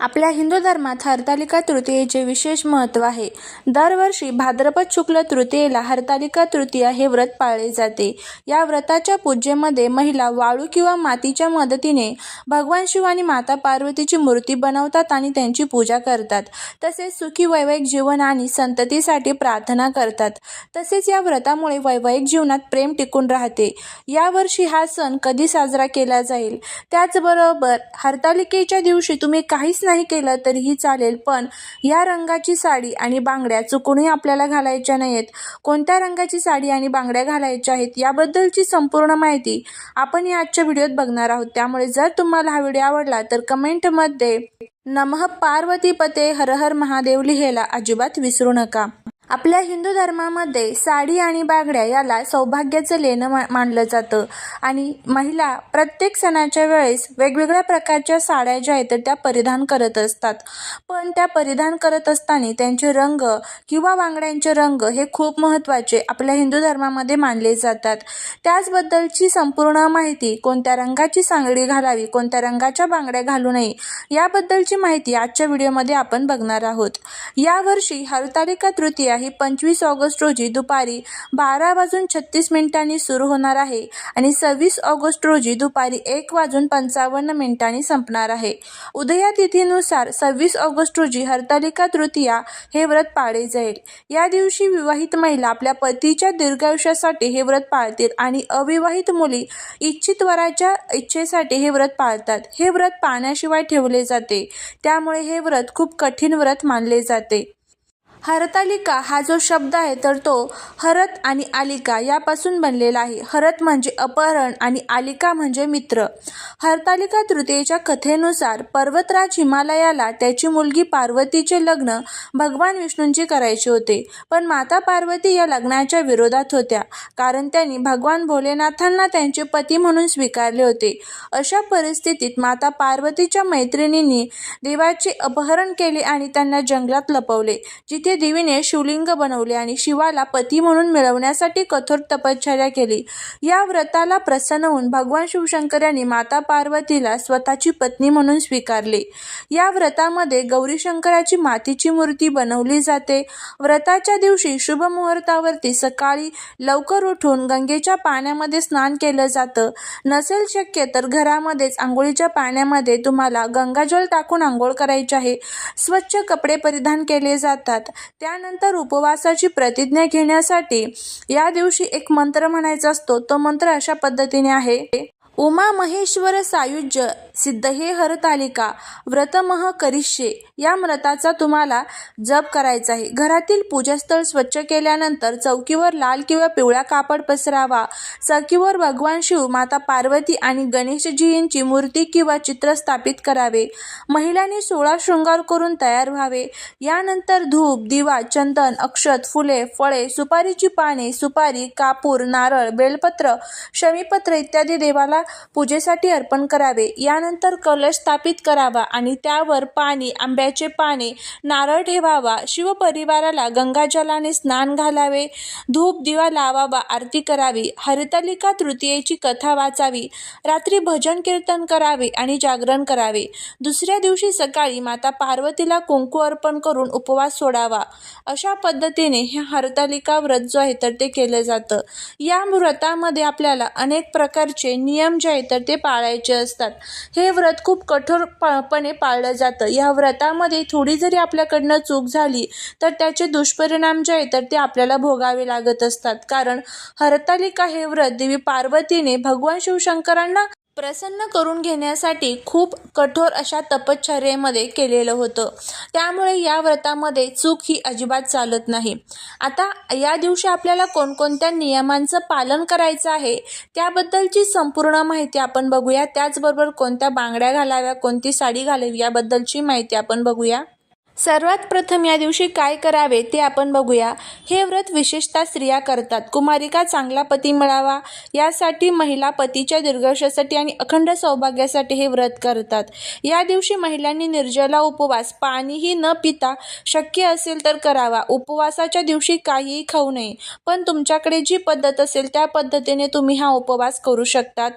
आपल्या हिंदू धर्मात हरतालिका तृतीयेचे विशेष महत्त्व आहे. दरवर्षी भाद्रपद शुक्ल तृतीयेला हरतालिका तृतीया हे व्रत पाळले जाते. या व्रताच्या पूजेमध्ये महिला वाळू किंवा मातीच्या मदतीने भगवान शिव आणि माता पार्वतीची मूर्ती बनवतात आणि त्यांची पूजा करतात. तसेच सुखी वैवाहिक जीवन आणि संततीसाठी प्रार्थना करतात. तसेच या व्रतामुळे वैवाहिक जीवनात प्रेम टिकून राहते. यावर्षी हा सण कधी साजरा केला जाईल? त्याचबरोबर हरतालिकेच्या दिवशी तुम्ही काहीच नाही केलं तरीही चालेल पण या रंगाची साडी आणि बांगड्या चुकूनही आपल्याला घालायच्या नाहीत. कोणत्या रंगाची साडी आणि बांगड्या घालायच्या आहेत याबद्दलची संपूर्ण माहिती आपण या आजच्या व्हिडिओत बघणार आहोत. त्यामुळे जर तुम्हाला हा व्हिडिओ आवडला तर कमेंटमध्ये नमः पार्वतीपते हर हर महादेव लिहायला अजिबात विसरू नका. आपल्या हिंदू धर्मामध्ये साडी आणि बांगड्या याला सौभाग्याचं लेणं मा मानलं जातं. आणि महिला प्रत्येक सणाच्या वेळेस वेगवेगळ्या प्रकारच्या साड्या ज्या आहेत तर त्या परिधान करत असतात. पण त्या परिधान करत असताना त्यांचे रंग किंवा बांगड्यांचे रंग हे खूप महत्त्वाचे आपल्या हिंदू धर्मामध्ये मानले जातात. त्याचबद्दलची संपूर्ण माहिती कोणत्या रंगाची सांगडी घालावी कोणत्या रंगाच्या बांगड्या घालू नये याबद्दलची माहिती आजच्या व्हिडिओमध्ये आपण बघणार आहोत. यावर्षी हरतालिका तृतीया ही पंचवीस ऑगस्ट रोजी दुपारी बारा वाजून छत्तीस मिनिटांनी सुरू होणार आहे आणि सव्वीस ऑगस्ट रोजी दुपारी एक वाजून पंचावन्न मिनिटांनी संपणार आहे. उदया तिथीनुसार सव्वीस ऑगस्ट रोजी हरतालिका तृतीया हे व्रत पाळले जाईल. या दिवशी विवाहित महिला आपल्या पतीच्या दीर्घायुष्यासाठी हे व्रत पाळतील आणि अविवाहित मुली इच्छित वराच्या इच्छेसाठी हे व्रत पाळतात. हे व्रत पाळण्याशिवाय ठेवले जाते. त्यामुळे हे व्रत खूप कठीण व्रत मानले जाते. हरतालिका हा जो शब्द आहे तर तो हरत आणि आलिका यापासून बनलेला आहे. हरत म्हणजे अपहरण आणि आलिका म्हणजे मित्र. हरतालिका तृतीयेच्या कथेनुसार पर्वतराज हिमालयाला त्याची मुलगी पार्वतीचे लग्न भगवान विष्णूंची करायचे होते. पण माता पार्वती या लग्नाच्या विरोधात होत्या कारण त्यांनी भगवान भोलेनाथांना त्यांचे पती म्हणून स्वीकारले होते. अशा परिस्थितीत माता पार्वतीच्या मैत्रिणींनी देवाचे अपहरण केले आणि त्यांना जंगलात लपवले जिथे देवीने शिवलिंग बनवले आणि शिवाला पती म्हणून मिळवण्यासाठी कठोर तपश्चर्या केली. या व्रताला प्रसन्न होऊन भगवान शिवशंकर यांनी माता पार्वतीला स्वतःची पत्नी म्हणून स्वीकारले. या व्रतामध्ये गौरी शंकराची मातीची मूर्ती बनवली जाते. व्रताच्या दिवशी शुभ मुहूर्तावरती सकाळी लवकर उठून गंगेच्या पाण्यामध्ये स्नान केलं जातं. नसेल शक्य तर घरामध्येच आंघोळीच्या पाण्यामध्ये तुम्हाला गंगाजल टाकून आंघोळ करायची आहे. स्वच्छ कपडे परिधान केले जातात. त्यानंतर उपवासाची प्रतिज्ञा घेण्यासाठी या दिवशी एक मंत्र म्हणायचा असतो. तो मंत्र अशा पद्धतीने आहे. उमा महेश्वर सायुज्य सिद्ध हे हरतालिका व्रतमह करिष्ये या व्रताचा तुम्हाला जप करायचा आहे. घरातील पूजास्थळ स्वच्छ केल्यानंतर चौकीवर लाल किंवा पिवळा कापड पसरावा. चौकीवर भगवान शिव माता पार्वती आणि गणेशजींची मूर्ती किंवा चित्र स्थापित करावे. महिलांनी सोळा शृंगार करून तयार व्हावे. यानंतर धूप दिवा चंदन अक्षत फुले फळे सुपारीची पाने सुपारी कापूर नारळ बेलपत्र शमीपत्र इत्यादी देवाला पूजेसाठी अर्पण करावे. यानंतर कलश स्थापित करावा आणि त्यावर पाणी आंब्याचे पाने नारळ ठेवावा. शिवपरिवाराला गंगाजलाने स्नान घालावे. धूप दिवा लावावा आरती करावी. हरितालिका तृतीयेची कथा वाचावी. रात्री भजन कीर्तन करावे आणि जागरण करावे. दुसऱ्या दिवशी सकाळी माता पार्वतीला कुंकू अर्पण करून उपवास सोडावा. अशा पद्धतीने हे हरतालिका व्रत जो आहे तर ते केलं जातं. या व्रतामध्ये आपल्याला अनेक प्रकारचे नियम जे आहेत तर ते पाळायचे असतात. हे व्रत खूप कठोरपणे पाळलं जातं. या व्रतामध्ये थोडी जरी आपल्याकडनं चूक झाली तर त्याचे दुष्परिणाम जे आहेत तर ते आपल्याला भोगावे लागत असतात. कारण हरतालिका हे व्रत देवी पार्वतीने भगवान शिवशंकरांना प्रसन्न करून घेण्यासाठी खूप कठोर अशा तपश्चर्येमध्ये केलेलं होतं. त्यामुळे या व्रतामध्ये चूक ही अजिबात चालत नाही. आता या दिवशी आपल्याला कोणकोणत्या नियमांचं पालन करायचं आहे त्याबद्दलची संपूर्ण माहिती आपण बघूया. त्याचबरोबर कोणत्या बांगड्या घालाव्या कोणती साडी घालावी याबद्दलची माहिती आपण बघूया. सर्वात प्रथम या दिवशी काय करावे ते आपण बघूया. हे व्रत विशेषतः स्त्रिया करतात. कुमारिका चांगला पती मिळावा यासाठी महिला पतीच्या दीर्घायुष्यासाठी आणि अखंड सौभाग्यासाठी हे व्रत करतात. या दिवशी महिलांनी निर्जला उपवास पाणीही न पिता शक्य असेल तर करावा. उपवासाच्या दिवशी काहीही खाऊ नये पण तुमच्याकडे जी पद्धत असेल त्या पद्धतीने तुम्ही हा उपवास करू शकतात.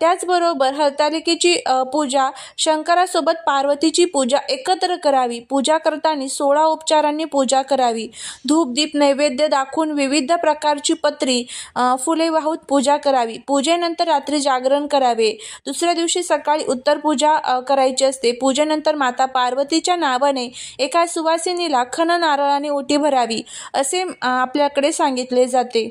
त्याचबरोबर हरतालिकेची पूजा शंकरासोबत पार्वतीची पूजा एकत्र करावी. पूजा पूजा करताना सोळा उपचारांनी पूजा करावी. धूप दीप नैवेद्य दाखवून विविध प्रकारची पत्री फुले वाहून पूजा करावी. पूजेनंतर रात्री जागरण करावे. दुसऱ्या दिवशी सकाळी उत्तर पूजा करायची असते. पूजेनंतर माता पार्वतीच्या नावाने एका सुवासिनीला खन नारळाने ओटी भरावी असे आपल्याकडे सांगितले जाते.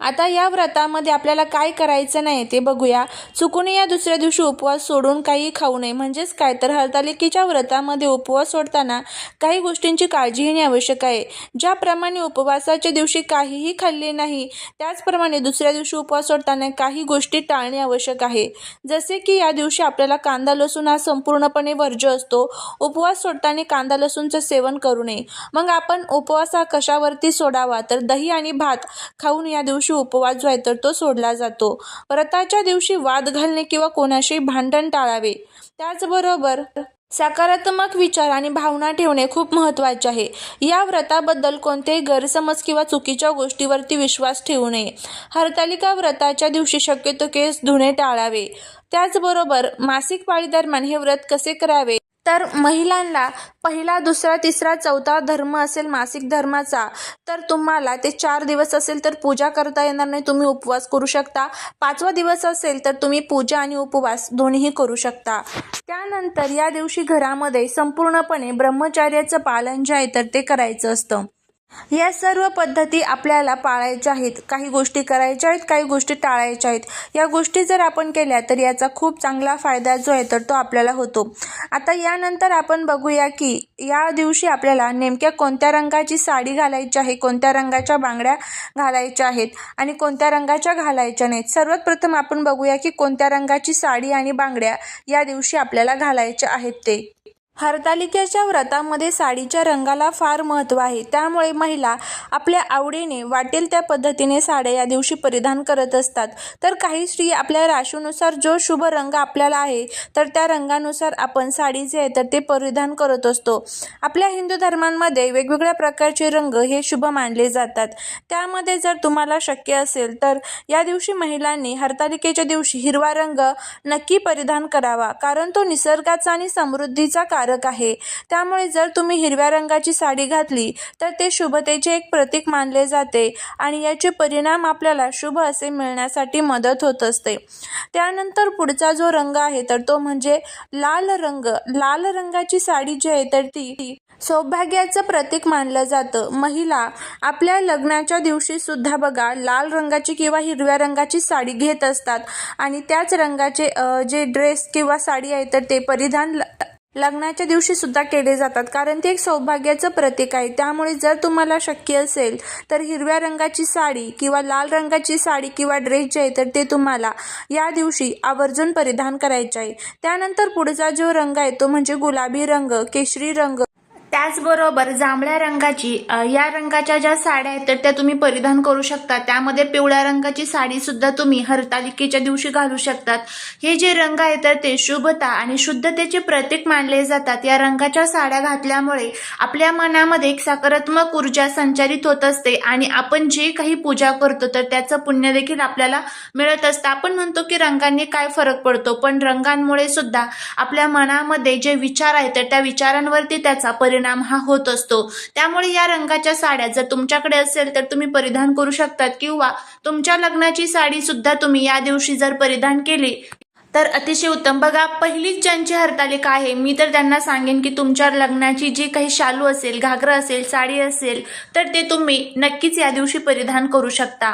आता या व्रतामध्ये आपल्याला काय करायचं नाही ते बघूया. चुकून या दुसऱ्या दिवशी उपवास सोडून काही खाऊ नये. म्हणजेच काय? तर हरतालिकेच्या व्रतामध्ये उपवास सोडताना काही गोष्टींची काळजी घेणे आवश्यक आहे. ज्याप्रमाणे उपवासाच्या दिवशी काहीही खाल्ले नाही त्याचप्रमाणे दुसऱ्या दिवशी उपवास सोडताना काही गोष्टी टाळणे आवश्यक आहे. जसे की या दिवशी आपल्याला कांदा लसूण हा संपूर्णपणे वर्ज्य असतो. उपवास सोडताना कांदा लसूणचं सेवन करू नये. मग आपण उपवास हा कशावरती सोडावा? तर दही आणि भात खाऊन या दिवशी उपवास जो आहे तर तो सोडला जातो. व्रताच्या दिवशी वाद घालणे किंवा कोणाशी भांडण टाळावे. त्याचबरोबर सकारात्मक विचार आणि भावना ठेवणे खूप महत्त्वाचे आहे. या व्रताबद्दल कोणतेही गैरसमज किंवा चुकीच्या गोष्टीवरती विश्वास ठेवू नये. हरतालिका व्रताच्या दिवशी शक्यतो केस धुणे टाळावे. त्याचबरोबर मासिक पाळी दरम्यान हे व्रत कसे करावे? तर महिलांना पहिला दुसरा तिसरा चौथा धर्म असेल मासिक धर्माचा तर तुम्हाला ते चार दिवस असेल तर पूजा करता येणार नाही तुम्ही उपवास करू शकता. पाचवा दिवस असेल तर तुम्ही पूजा आणि उपवास दोन्हीही करू शकता. त्यानंतर या दिवशी घरामध्ये संपूर्णपणे ब्रह्मचार्याचं पालन जे आहे तर ते करायचं असतं. या सर्व पद्धती आपल्याला पाळायच्या आहेत. काही गोष्टी करायच्या आहेत काही गोष्टी टाळायच्या आहेत. या गोष्टी जर आपण केल्या तर याचा खूप चांगला फायदा जो आहे तर तो आपल्याला होतो. आता यानंतर आपण बघूया की या दिवशी आपल्याला नेमक्या कोणत्या रंगाची साडी घालायची आहे कोणत्या रंगाच्या बांगड्या घालायच्या आहेत आणि कोणत्या रंगाच्या घालायच्या नाहीत. सर्वात प्रथम आपण बघूया की कोणत्या रंगाची साडी आणि बांगड्या या दिवशी आपल्याला घालायच्या आहेत ते. हरतालिकेच्या व्रतामध्ये साडीच्या रंगाला फार महत्त्व आहे. त्यामुळे महिला आपल्या आवडीने वाटेल त्या पद्धतीने साड्या या दिवशी परिधान करत असतात. तर काही स्त्री आपल्या राशीनुसार जो शुभ रंग आपल्याला आहे तर त्या रंगानुसार आपण साडी जे आहे तर ते परिधान करत असतो. आपल्या हिंदू धर्मांमध्ये वेगवेगळ्या प्रकारचे रंग हे शुभ मानले जातात. त्यामध्ये जर तुम्हाला शक्य असेल तर या दिवशी महिलांनी हरतालिकेच्या दिवशी हिरवा रंग नक्की परिधान करावा कारण तो निसर्गाचा आणि समृद्धीचा कारक आहे. त्यामुळे जर तुम्ही हिरव्या रंगाची साडी घातली तर ते शुभतेचे एक प्रतीक मानले जाते आणि याचे परिणाम आपल्याला शुभ असे मिळण्यासाठी मदत होत असते. त्यानंतर पुढचा जो रंग आहे तर तो म्हणजे लाल रंग. लाल रंगाची साडी जी आहे तर ती सौभाग्याचं प्रतीक मानलं जातं. महिला आपल्या लग्नाच्या दिवशी सुद्धा बघा लाल रंगाची किंवा हिरव्या रंगाची साडी घेत असतात आणि त्याच रंगाचे जे ड्रेस किंवा साडी आहे तर ते परिधान लग्नाच्या दिवशी सुद्धा केले जातात कारण ते एक सौभाग्याचं प्रतीक आहे. त्यामुळे जर तुम्हाला शक्य असेल तर हिरव्या रंगाची साडी किंवा लाल रंगाची साडी किंवा ड्रेस जे आहे तर ते तुम्हाला या दिवशी आवर्जून परिधान करायचे आहे. त्यानंतर पुढचा जो रंग आहे तो म्हणजे गुलाबी रंग केशरी रंग. त्याचबरोबर जांभळ्या रंगाची या रंगाच्या ज्या साड्या आहेत तर त्या तुम्ही परिधान करू शकता. त्यामध्ये पिवळ्या रंगाची साडी सुद्धा तुम्ही हरतालिकेच्या दिवशी घालू शकतात. हे जे रंग आहेत तर ते शुभता आणि शुद्धतेचे प्रतीक मानले जातात. या रंगाच्या साड्या घातल्यामुळे आपल्या मनामध्ये एक सकारात्मक ऊर्जा संचारित होत असते आणि आपण जे काही पूजा करतो तर त्याचं पुण्य देखील आपल्याला मिळत असतं. आपण म्हणतो की रंगांनी काय फरक पडतो पण रंगांमुळे सुद्धा आपल्या मनामध्ये जे विचार आहेत तर त्या विचारांवरती त्याचा परिणाम हा होत असतो. त्यामुळे या रंगाच्या साड्या जर तुमच्याकडे असेल तर तुम्ही परिधान करू शकतात किंवा तुमच्या लग्नाची साडी सुद्धा तुम्ही या दिवशी जर परिधान केली तर अतिशय उत्तम. बघा पहिलीच ज्यांची हरतालिका आहे मी तर त्यांना सांगेन की तुमच्या लग्नाची जी काही शालू असेल घागरं असेल साडी असेल तर ते तुम्ही नक्कीच या दिवशी परिधान करू शकता.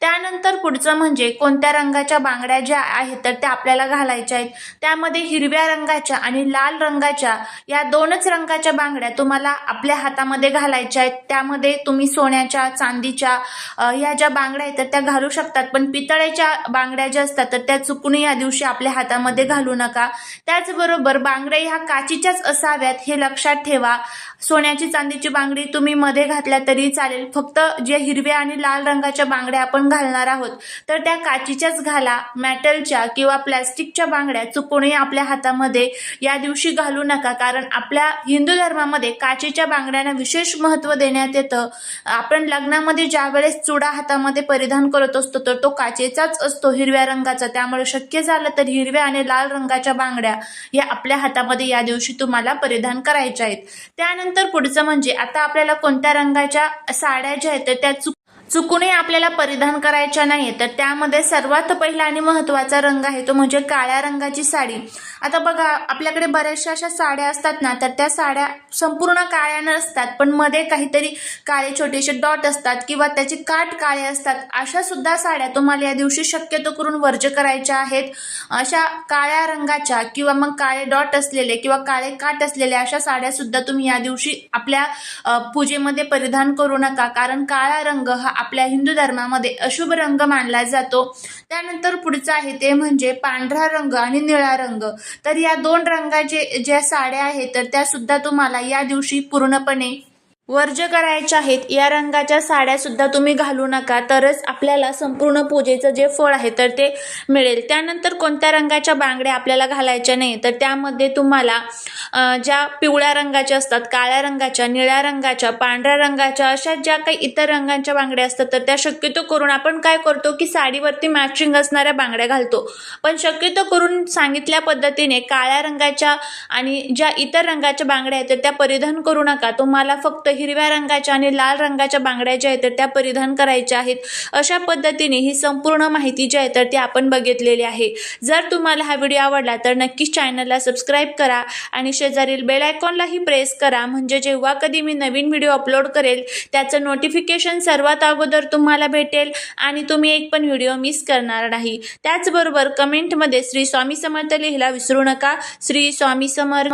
त्यानंतर पुढचं म्हणजे कोणत्या रंगाच्या बांगड्या ज्या आहेत तर त्या आपल्याला घालायच्या आहेत. त्यामध्ये हिरव्या रंगाच्या आणि लाल रंगाच्या या दोनच रंगाच्या बांगड्या तुम्हाला आपल्या हातामध्ये घालायच्या आहेत. त्यामध्ये तुम्ही सोन्याच्या चांदीच्या ह्या ज्या बांगड्या आहेत तर त्या घालू शकतात. पण पितळ्याच्या बांगड्या ज्या असतात तर त्या चुकूनही या दिवशी आपल्या हातामध्ये घालू नका. त्याचबरोबर बांगड्या ह्या काचीच्याच असाव्यात हे लक्षात ठेवा. सोन्याची चांदीची बांगडी तुम्ही मध्ये घातल्या तरी चालेल. फक्त जे हिरव्या आणि लाल रंगाच्या बांगड्या आपण घालणार आहोत तर त्या काचीच्याच घाला. मॅटलच्या किंवा प्लॅस्टिकच्या बांगड्या चुकूनही आपल्या हातामध्ये या दिवशी घालू नका. कारण आपल्या हिंदू धर्मामध्ये काचेच्या बांगड्यांना विशेष महत्त्व देण्यात येतं. आपण लग्नामध्ये ज्या वेळेस चुडा हातामध्ये परिधान करत असतो तर तो काचेचाच असतो हिरव्या रंगाचा. त्यामुळे शक्य झालं तरी हिरव्या आणि लाल रंगाच्या बांगड्या या आपल्या हातामध्ये या दिवशी तुम्हाला परिधान करायच्या आहेत. त्यानंतर पुढचं म्हणजे आता आपल्याला कोणत्या रंगाच्या साड्या ज्या आहेत तर त्या चुक चुकूनही आपल्याला परिधान करायच्या नाही तर त्यामध्ये सर्वात पहिला आणि महत्त्वाचा रंग आहे तो म्हणजे काळ्या रंगाची साडी. आता बघा आपल्याकडे बऱ्याचशा अशा साड्या असतात ना तर त्या साड्या संपूर्ण काळ्या नसतात पण मध्ये काहीतरी काळे छोटेसे डॉट असतात किंवा त्याचे काठ काळे असतात. अशा सुद्धा साड्या तुम्हाला या दिवशी शक्यतो करून वर्ज करायच्या आहेत. अशा काळ्या रंगाच्या किंवा मग काळे डॉट असलेले किंवा काळे काठ असलेले अशा साड्या सुद्धा तुम्ही या दिवशी आपल्या पूजेमध्ये परिधान करू नका. कारण काळा रंग हा आपल्या हिंदू धर्मामध्ये अशुभ रंग मानला जातो. त्यानंतर पुढचा आहे ते म्हणजे पांढरा रंग आणि निळा रंग. तर या दोन रंगाचे ज्या साड्या आहेत तर त्यासुद्धा तुम्हाला या दिवशी पूर्णपणे वर्ज करायच्या आहेत. या रंगाच्या साड्या सुद्धा तुम्ही घालू नका. तरच आपल्याला संपूर्ण पूजेचं जे फळ आहे तर ते मिळेल. त्यानंतर कोणत्या रंगाच्या बांगड्या आपल्याला घालायच्या नाही तर त्यामध्ये तुम्हाला ज्या पिवळ्या रंगाच्या असतात काळ्या रंगाच्या निळ्या रंगाच्या पांढऱ्या रंगाच्या अशा ज्या काही इतर रंगांच्या बांगड्या असतात तर त्या शक्यतो करून आपण काय करतो की साडीवरती मॅचिंग असणाऱ्या बांगड्या घालतो. पण शक्यतो करून सांगितल्या पद्धतीने काळ्या रंगाच्या आणि ज्या इतर रंगाच्या बांगड्या आहेत तर त्या परिधान करू नका. तुम्हाला फक्त हिरव्या रंगाच्या आणि लाल रंगाच्या बांगड्या ज्या आहेत तर त्या परिधान करायच्या आहेत. अशा पद्धतीने ही संपूर्ण माहिती जी आहे तर ती आपण बघितलेली आहे. जर तुम्हाला हा व्हिडिओ आवडला तर नक्कीच चॅनलला सबस्क्राईब करा आणि शेजारील बेल आयकॉनलाही प्रेस करा. म्हणजे जेव्हा कधी मी नवीन व्हिडिओ अपलोड करेल त्याचं नोटिफिकेशन सर्वात अगोदर तुम्हाला भेटेल आणि तुम्ही एक पण व्हिडिओ मिस करणार नाही. त्याचबरोबर कमेंटमध्ये श्री स्वामी समर्थ लिहिला विसरू नका. श्री स्वामी समर्थ